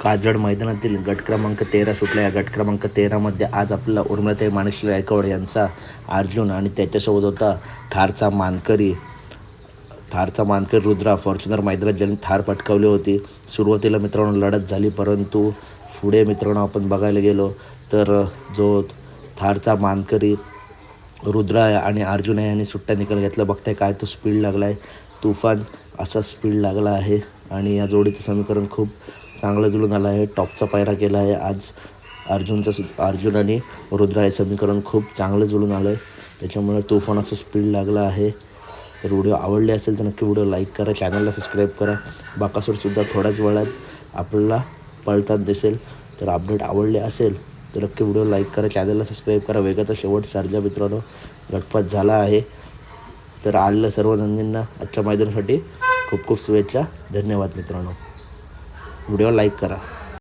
काजड मैदानातील गट क्रमांक तेरा सुटला. या गट क्रमांक तेरामध्ये आज आपल्याला उर्मिलाताई माणिकश्री गायकवाड यांचा अर्जुन आणि त्याच्यासोबत होता थारचा मानकरी. थारचा मानकरी रुद्रा फॉर्च्युनर मैदानात ज्यांनी थार पटकावली होती. सुरुवातीला मित्रांनो लढत झाली परंतु पुढे मित्रांनो आपण बघायला गेलो तर जो थारचा मानकरी रुद्रा आहे आणि अर्जुन आहे यांनी सुट्ट्या निकाल घेतला. बघताय काय तो स्पीड लागला आहे तुफान असा स्पीड लागला आहे. आणि या जोडीचं समीकरण खूप चांगलं जुळून आलं आहे. टॉपचा पायरा केला आहे. आज अर्जुनचं सु अर्जुन आणि रुद्रा हे समीकरण खूप चांगलं जुळून आलं आहे त्याच्यामुळे तुफान असं स्पीड लागला आहे. तर व्हिडिओ आवडले असेल तर नक्की व्हिडिओ लाईक करा. चॅनलला सबस्क्राईब करा. बाकासूरसुद्धा थोड्याच वेळात आपल्याला पळतात दिसेल. तर अपडेट आवडले असेल तर नक्की व्हिडिओ लाईक करा. चॅनलला सबस्क्राईब करा. वेगाचा शेवट सारजा मित्रांनो गटपात झाला आहे. तर आलेल्या सर्व नंदींना आजच्या मैदानासाठी खूप खूप शुभेच्छा. धन्यवाद मित्रांनो. व्हिडिओ लाईक करा.